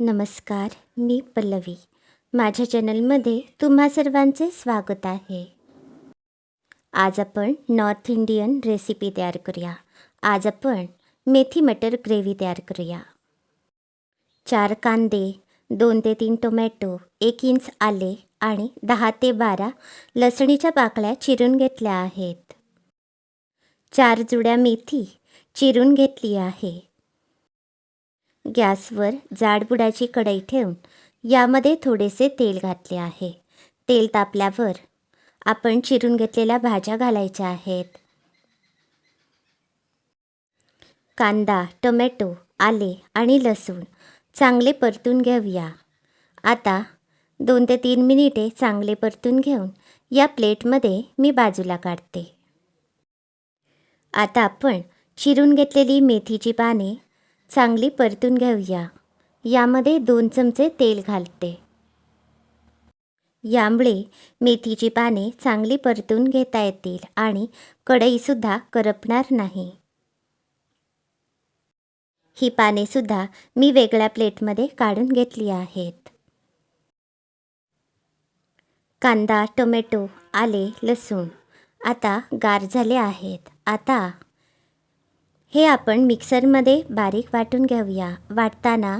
नमस्कार मी पल्लवी. माझ्या चॅनलमध्ये तुम्हा सर्वांचे स्वागत आहे. आज आपण नॉर्थ इंडियन रेसिपी तयार करूया. आज आपण मेथी मटर ग्रेव्ही तयार करूया. चार कांदे दोन ते तीन टोमॅटो एक इंच आले आणि दहा ते बारा लसणीच्या पाकळ्या चिरून घेतल्या आहेत. चार जुड्या मेथी चिरून घेतली आहे. गॅसवर जाडबुडाची कढई ठेवून यामध्ये थोडेसे तेल घातले आहे. तेल तापल्यावर आपण चिरून घेतलेल्या भाज्या घालायच्या आहेत. कांदा टोमॅटो आले आणि लसूण चांगले परतून घेऊया. आता दोन ते तीन मिनिटे चांगले परतून घेऊन या प्लेटमध्ये मी बाजूला काढते. आता आपण चिरून घेतलेली मेथीची पाने चांगली परतून घेऊया. यामध्ये दोन चमचे तेल घालते. यामुळे मेथीची पाने चांगली परतून घेता येतील आणि कढईसुद्धा करपणार नाही. ही पानेसुद्धा मी वेगळ्या प्लेटमध्ये काढून घेतली आहेत. कांदा टोमॅटो आले लसूण आता गार झाले आहेत. आता हे आपण मिक्सरमध्ये बारीक वाटून घेऊया. वाटताना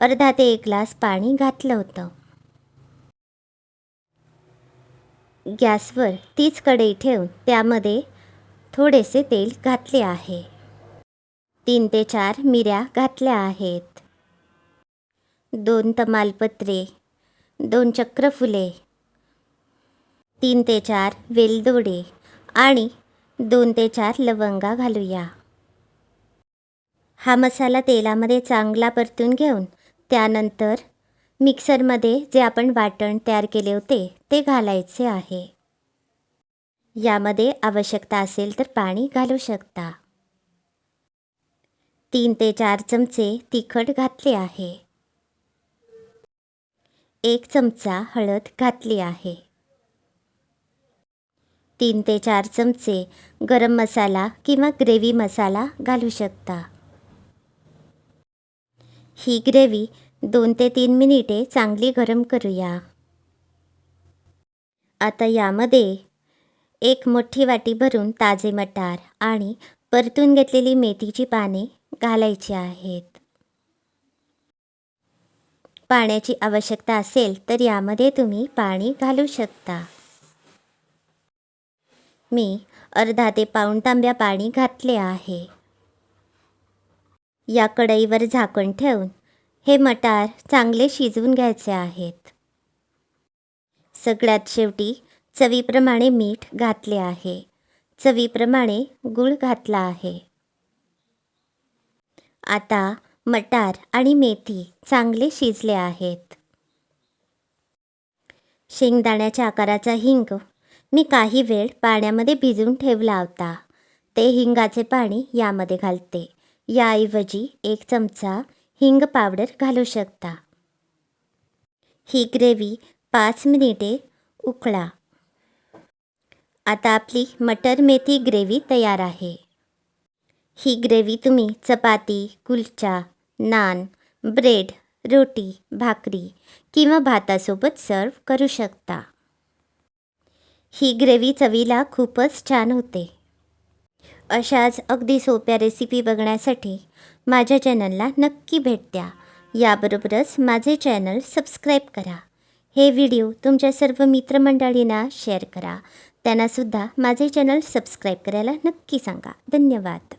अर्धा ते एक ग्लास पाणी घातलं होतं. गॅसवर तीच कढई ठेवून त्यामध्ये थोडेसे तेल घातले आहे. तीन ते चार मिऱ्या घातल्या आहेत. दोन तमालपत्रे दोन चक्रफुले तीन ते चार वेलदोडे आणि दोन ते चार लवंगा घालूया. हा मसाला तेलामध्ये चांगला परतून घेऊन त्यानंतर मिक्सरमध्ये जे आपण वाटण तयार केले होते ते घालायचे आहे. यामध्ये आवश्यकता असेल तर पाणी घालू शकता. तीन ते चार चमचे तिखट घातले आहे. एक चमचा हळद घातली आहे. तीन ते चार चमचे गरम मसाला किंवा ग्रेव्ही मसाला घालू शकता. ही ग्रेव्ही दोन ते तीन मिनिटे चांगली गरम करूया. आता यामध्ये एक मोठी वाटी भरून ताजे मटार आणि परतून घेतलेली मेथीची पाने घालायची आहेत. पाण्याची आवश्यकता असेल तर यामध्ये तुम्ही पाणी घालू शकता. मी अर्धा ते पाऊण तांब्या पाणी घातले आहे. या कढईवर झाकण ठेवून हे मटार चांगले शिजवून घ्यायचे आहेत. सगळ्यात शेवटी चवीप्रमाणे मीठ घातले आहे. चवीप्रमाणे गूळ घातला आहे. आता मटार आणि मेथी चांगले शिजले आहेत. शेंगदाण्याच्या आकाराचा हिंग मी काही वेळ पाण्यामध्ये भिजवून ठेवला होता. ते हिंगाचे पाणी यामध्ये घालते. याऐवजी एक चमचा हिंग पावडर घालू शकता. ही ग्रेव्ही पाच मिनिटे उकळा. आता आपली मटर मेथी ग्रेव्ही तयार आहे. ही ग्रेव्ही तुम्ही चपाती कुलचा नान ब्रेड रोटी भाकरी किंवा भातासोबत सर्व करू शकता. ही ग्रेव्ही चवीला खूपच छान होते. अशाच अगदी सोप्या रेसिपी बघण्यासाठी माझ्या चॅनलला नक्की भेट द्या. याबरोबरच माझे चॅनल सबस्क्राईब करा. हे व्हिडिओ तुमच्या सर्व मित्रमंडळींना शेअर करा. त्यांनासुद्धा माझे चॅनल सबस्क्राईब करायला नक्की सांगा. धन्यवाद.